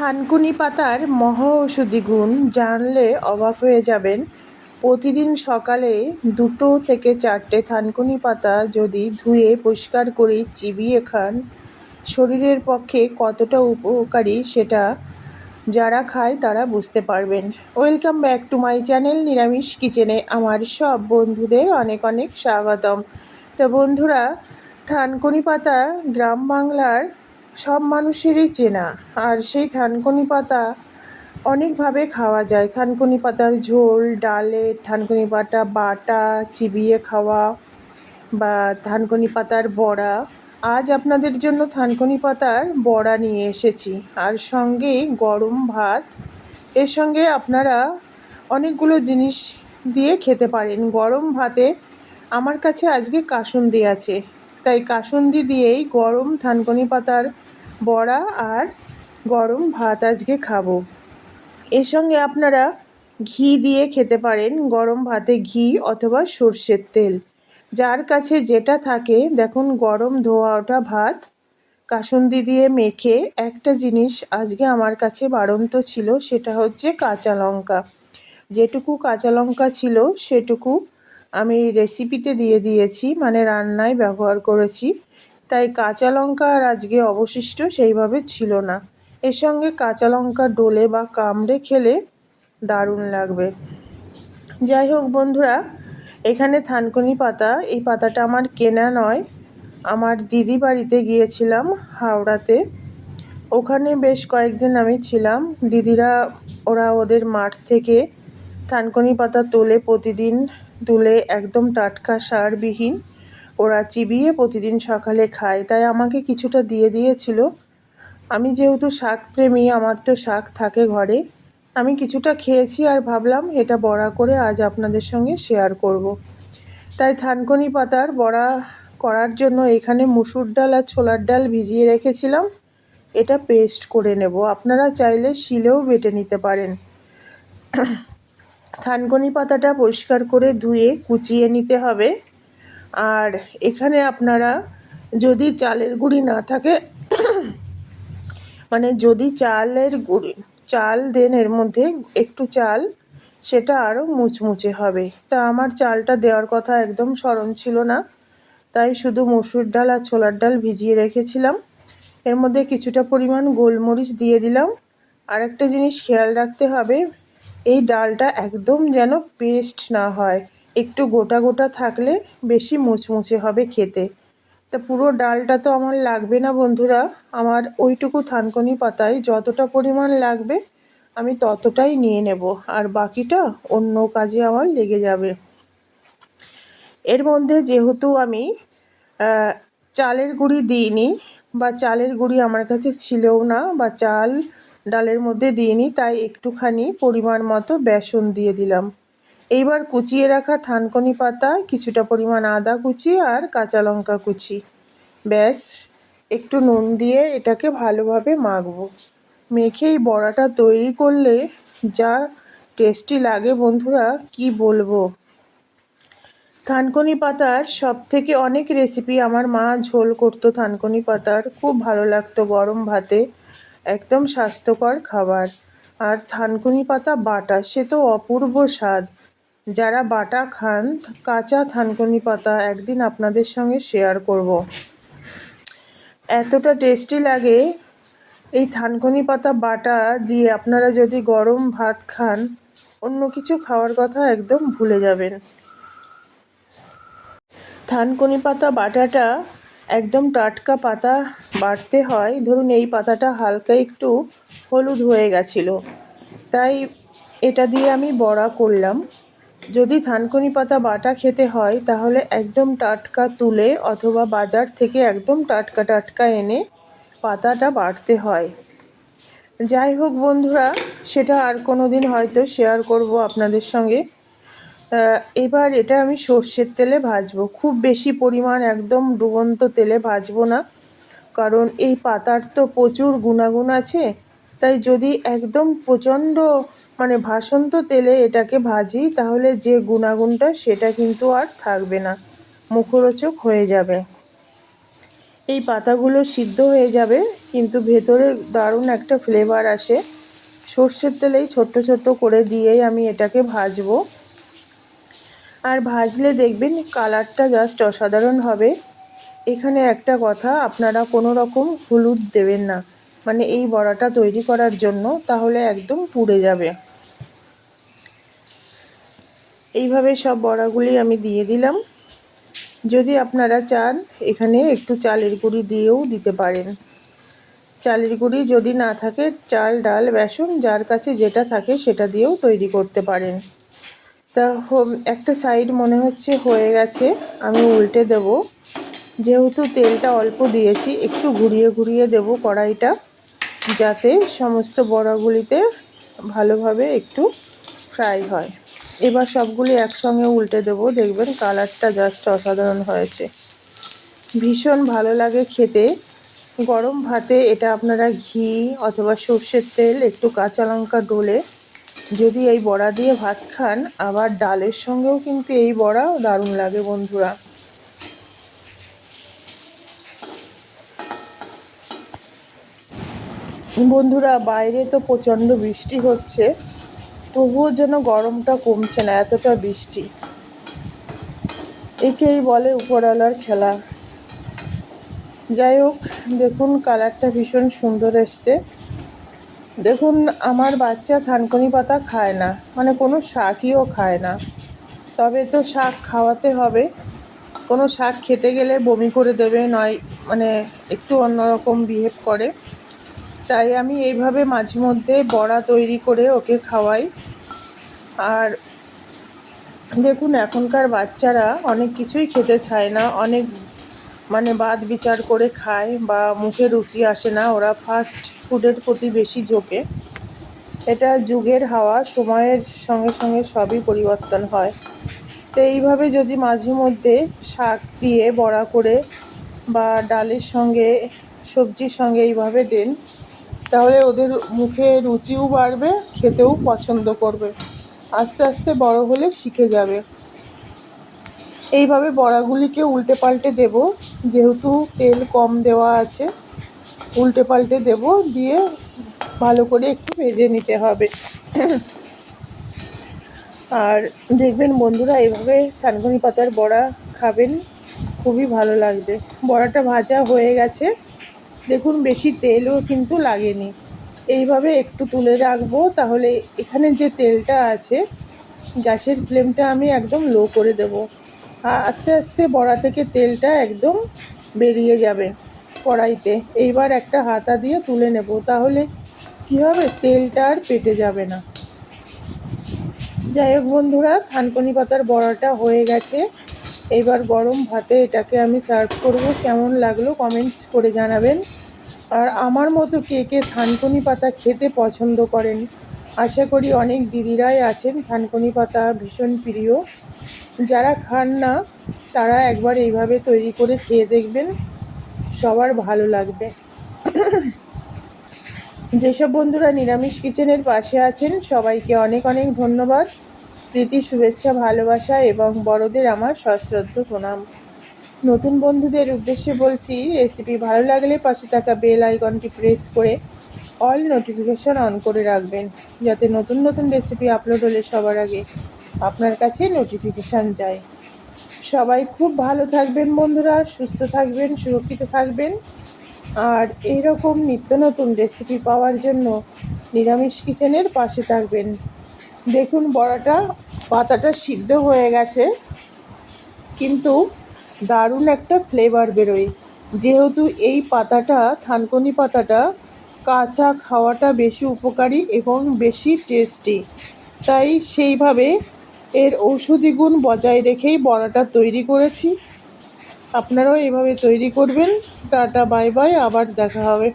থানকুনি পাতার মহা ঔষধি গুণ জানলে অবাক হয়ে যাবেন। প্রতিদিন সকালে দুটো থেকে চারটে থানকুনি পাতা যদি ধুয়ে পরিষ্কার করে চিবিয়ে খান, শরীরের পক্ষে কতটা উপকারী সেটা যারা খায় তারা বুঝতে পারবেন। Welcome back to my channel নিরামিষ কিচেনে আমার সব বন্ধুদের অনেক অনেক স্বাগতম। তো বন্ধুরা, থানকুনি পাতা গ্রাম বাংলার সব মানুষেরই চেনা। আর সেই থানকুনি পাতা অনেকভাবে খাওয়া যায়। থানকুনি পাতার ঝোল, ডালে থানকুনি পাতা বাটা, চিবিয়ে খাওয়া বা থানকুনি পাতার বড়া। আজ আপনাদের জন্য থানকুনি পাতার বড়া নিয়ে এসেছি। আর সঙ্গে গরম ভাত। এর সঙ্গে আপনারা অনেকগুলো জিনিস দিয়ে খেতে পারেন। গরম ভাতে আমার কাছে আজকে কাসুন্দি আছে। তাই কাসুন্দি দিয়েই গরম থানকুনি পাতার বড়া আর গরম ভাত আজকে খাব। এর সঙ্গে আপনারা ঘি দিয়ে খেতে পারেন গরম ভাতে ঘি অথবা সর্ষের তেল। যার কাছে যেটা থাকে, দেখুন গরম ধোয়া ওঠা ভাত কাসুন্দি দিয়ে মেখে একটা জিনিস আজকে আমার কাছে বাড়ন্ত ছিল, সেটা হচ্ছে কাঁচা লঙ্কা। যেটুকু কাঁচা লঙ্কা ছিল, সেটুকু আমি রেসিপিতে দিয়ে দিয়েছি মানে রান্নায় ব্যবহার করেছি। তাই কাঁচা লঙ্কা আর আজকে অবশিষ্ট সেইভাবে ছিল না। এর সঙ্গে কাঁচা লঙ্কা ডোলে বা কামড়ে খেলে দারুণ লাগবে। যাই হোক বন্ধুরা, এখানে থানকুনি পাতা, এই পাতাটা আমার কেনা নয়। আমার দিদি বাড়িতে গিয়েছিলাম হাওড়াতে। ওখানে বেশ কয়েকদিন আমি ছিলাম। দিদিরা, ওরা ওদের মাঠ থেকে থানকুনি পাতা তোলে প্রতিদিন তুলে একদম টাটকা সারবিহীন। ওরা চিবিয়ে প্রতিদিন সকালে খায়, তাই আমাকে কিছুটা দিয়ে দিয়েছিল। আমি যেহেতু শাক প্রেমী আমার তো শাক থাকে ঘরে। আমি কিছুটা খেয়েছি আর ভাবলাম এটা বড়া করে আজ আপনাদের সঙ্গে শেয়ার করব। তাই থানকনি পাতার বড়া করার জন্য এখানে মুসুর ডাল আর ছোলার ডাল ভিজিয়ে রেখেছিলাম। এটা পেস্ট করে নেব। আপনারা চাইলে শিলেও বেটে নিতে পারেন। থানকুনি পাতাটা পরিষ্কার করে ধুয়ে কুচিয়ে নিতে হবে। আর এখানে আপনারা যদি চালের গুঁড়ি না থাকে মানে যদি চালের গুঁড়ি, চাল দেন এর মধ্যে একটু চাল, সেটা আরও মুচমুচে হবে। তা আমার চালটা দেওয়ার কথা একদম স্মরণ ছিল না, তাই শুধু মসুর ডাল আর ছোলার ডাল ভিজিয়ে রেখেছিলাম। এর মধ্যে কিছুটা পরিমাণ গোলমরিচ দিয়ে দিলাম। আর একটা জিনিস খেয়াল রাখতে হবে এই ডালটা একদম যেন পেস্ট না হয়। একটু গোটা গোটা থাকলে বেশি মুচমুচে হবে খেতে। তা পুরো ডালটা তো আমার লাগবে না বন্ধুরা। আমার ওইটুকু থানকনি পাতায় যতটা পরিমাণ লাগবে আমি ততটাই নিয়ে নেব। আর বাকিটা অন্য কাজে আমার লেগে যাবে। এর মধ্যে যেহেতু আমি চালের গুঁড়ি দিইনি বা চালের গুঁড়ি আমার কাছে ছিলও না বা চাল ডালের মধ্যে দিইনি তাই একটুখানি পরিমাণ মতো বেসন দিয়ে দিলাম। এইবার কুচিয়ে রাখা থানকনি পাতা, কিছুটা পরিমাণ আদা কুচি আর কাঁচা লঙ্কা কুচি। ব্যাস, একটু নুন দিয়ে এটাকে ভালোভাবে মাখবো। মেখেই বড়াটা তৈরি করলে যা টেস্টি লাগে বন্ধুরা, কি বলব? থানকনি পাতার সব থেকে অনেক রেসিপি আমার মা ঝোল করতো থানকনি পাতার, খুব ভালো লাগতো গরম ভাতে। একদম স্বাস্থ্যকর খাবার। আর থানকুনি পাতা বাটা, সে তো অপূর্ব স্বাদ। যারা বাটা খান, কাঁচা থানকুনি পাতা একদিন আপনাদের সঙ্গে শেয়ার করব। এতটা টেস্টি লাগে। এই থানকুনি পাতা বাটা দিয়ে আপনারা যদি গরম ভাত খান, অন্য কিছু খাওয়ার কথা একদম ভুলে যাবেন। থানকুনি পাতা বাটাটা একদম টাটকা পাতা বাটতে হয়। ধরুন, এই পাতাটা হালকা একটু হলুদ হয়ে গেছিল। তাই এটা দিয়ে আমি বড়া করলাম। যদি থানকুনি পাতা বাটা খেতে হয়, তাহলে একদম টাটকা তুলে অথবা বাজার থেকে একদম টাটকা টাটকা এনে পাতাটা বাটতে হয়। যাই হোক বন্ধুরা, সেটা আর কোনো দিন হয়তো শেয়ার করব আপনাদের সঙ্গে। এবার এটা আমি সর্ষের তেলে ভাজবো। খুব বেশি পরিমাণ একদম ডুবন্ত তেলে ভাজবো না, কারণ এই পাতার তো প্রচুর গুণাগুণ আছে, তাই যদি একদম প্রচণ্ড মানে ভাসন্ত তেলে এটাকে ভাজি, তাহলে যে গুণাগুণটা সেটা কিন্তু আর থাকবে না, মুখরোচক হয়ে যাবে। এই পাতাগুলো সিদ্ধ হয়ে যাবে, কিন্তু ভেতরে দারুণ একটা ফ্লেভার আসে। সর্ষের তেলেই ছোট্ট ছোট্ট করে দিয়েই আমি এটাকে ভাজবো। আর ভাজলে দেখবেন কালারটা জাস্ট অসাধারণ হবে। এখানে একটা কথা, আপনারা কোনো রকম হলুদ দেবেন না। মানে এই বড়াটা তৈরি করার জন্য তাহলে একদম পুড়ে যাবে। এইভাবে সব বড়াগুলি আমি দিয়ে দিলাম। যদি আপনারা চান, এখানে একটু চালের গুঁড়ি দিয়েও দিতে পারেন। চালের গুঁড়ি যদি না থাকে, চাল, ডাল, বেসন, যার কাছে যেটা থাকে সেটা দিয়েও তৈরি করতে পারেন। তা একটা সাইড মনে হচ্ছে হয়ে গেছে, আমি উল্টে দেব। যেহেতু তেলটা অল্প দিয়েছি, একটু ঘুরিয়ে ঘুরিয়ে দেব কড়াইটা, যাতে সমস্ত বড়াগুলিতে ভালোভাবে একটু ফ্রাই হয়। এবার সবগুলি একসঙ্গে উল্টে দেবো, দেখবেন কালারটা জাস্ট অসাধারণ হয়েছে। ভীষণ ভালো লাগে খেতে। গরম ভাতে এটা আপনারা ঘি অথবা সর্ষের তেল, একটু কাঁচা লঙ্কা ডলে যদি এই বড়া দিয়ে ভাত খান, আবার ডালের সঙ্গেও কিন্তু এই বড়া দারুণ লাগে বন্ধুরা। বন্ধুরা, বাইরে তো প্রচণ্ড বৃষ্টি হচ্ছে, তবুও যেন গরমটা কমছে না, এতটা বৃষ্টি। একেই বলে উপরওয়ালার খেলা। যাই হোক, দেখুন, কালারটা ভীষণ সুন্দর এসছে। দেখুন, আমার বাচ্চা থানকুনি পাতা খায় না মানে কোনো শাকইও খায় না। তবে তো শাক খাওয়াতে হবে। কোনো শাক খেতে গেলে বমি করে দেবে, নয় মানে একটু অন্যরকম বিহেভ করে। তাই আমি এইভাবে মাঝে মধ্যে বড়া তৈরি করে ওকে খাওয়াই। আর দেখুন, এখনকার বাচ্চারা অনেক কিছুই খেতে চায় না, অনেক মানে বাদ বিচার করে খায় বা মুখে রুচি আসে না, ওরা ফাস্ট ফুডের প্রতি বেশি ঝোঁকে। এটা যুগের হাওয়া, সময়ের সঙ্গে সঙ্গে সবই পরিবর্তন হয়। তো এইভাবে যদি মাঝে মধ্যে শাক দিয়ে বড়া করে বা ডালের সঙ্গে, সবজির সঙ্গে এইভাবে দেন, তাহলে ওদের মুখে রুচিও বাড়বে, খেতেও পছন্দ করবে। আস্তে আস্তে বড় হলে শিখে যাবে। এইভাবে বড়াগুলিকে উল্টে পাল্টে দেব, যেহেতু তেল কম দেওয়া আছে, উল্টে পাল্টে দেব, দিয়ে ভালো করে একটু ভেজে নিতে হবে। আর দেখবেন বন্ধুরা এইভাবে থানকুনি পাতার বড়া খাবেন, খুবই ভালো লাগবে। বড়াটা ভাজা হয়ে গেছে। দেখুন, বেশি তেলও কিন্তু লাগেনি। এইভাবে একটু তুলে রাখব, তাহলে এখানে যে তেলটা আছে, গ্যাসের ফ্লেমটা আমি একদম লো করে দেব। আস্তে আস্তে বড়া থেকে তেলটা একদম বেরিয়ে যাবে কড়াইতে। এইবার একটা হাতা দিয়ে তুলে নেব, তাহলে কি হবে? তেলটা আর পেটে যাবে না। যাই হোক বন্ধুরা, থানকনি পাতার বড়াটা হয়ে গেছে। এবার গরম ভাতে এটাকে আমি সার্ভ করব। কেমন লাগল কমেন্টস করে জানাবেন। আর আমার মতো কে কে থানকনি পাতা খেতে পছন্দ করেন, আশা করি অনেক দিদিরাই আছেন। থানকনি পাতা ভীষণ প্রিয়। যারা খান না, তারা একবার এইভাবে তৈরি করে খেয়ে দেখবেন, সবার ভালো লাগবে। যেসব বন্ধুরা নিরামিষ কিচেনের পাশে আছেন, সবাইকে অনেক অনেক ধন্যবাদ। প্রীতি, শুভেচ্ছা, ভালোবাসা এবং বড়দের আমার সশ্রদ্ধ প্রণাম। নতুন বন্ধুদের উদ্দেশ্যে বলছি রেসিপি ভালো লাগলে পাশে থাকা বেল আইকনটি প্রেস করে অল নোটিফিকেশান অন করে রাখবেন, যাতে নতুন নতুন রেসিপি আপলোড হলে সবার আগে আপনার কাছে নোটিফিকেশান যায়। সবাই খুব ভালো থাকবেন বন্ধুরা, সুস্থ থাকবেন, সুরক্ষিত থাকবেন। আর এইরকম নিত্য নতুন রেসিপি পাওয়ার জন্য নিরামিষ কিচেনের পাশে থাকবেন। দেখুন বড়াটা, পাতাটা সিদ্ধ হয়ে গেছে, কিন্তু দারুণ একটা ফ্লেভার বেরোয়। যেহেতু এই পাতাটা, থানকনি পাতাটা কাঁচা খাওয়াটা বেশি উপকারী এবং বেশি টেস্টি তাই সেইভাবে এর ঔষধি গুণ বজায় রেখেই বড়াটা তৈরি করেছি। আপনারাও এভাবে তৈরি করবেন। Tata, bye bye. আবার দেখা হবে।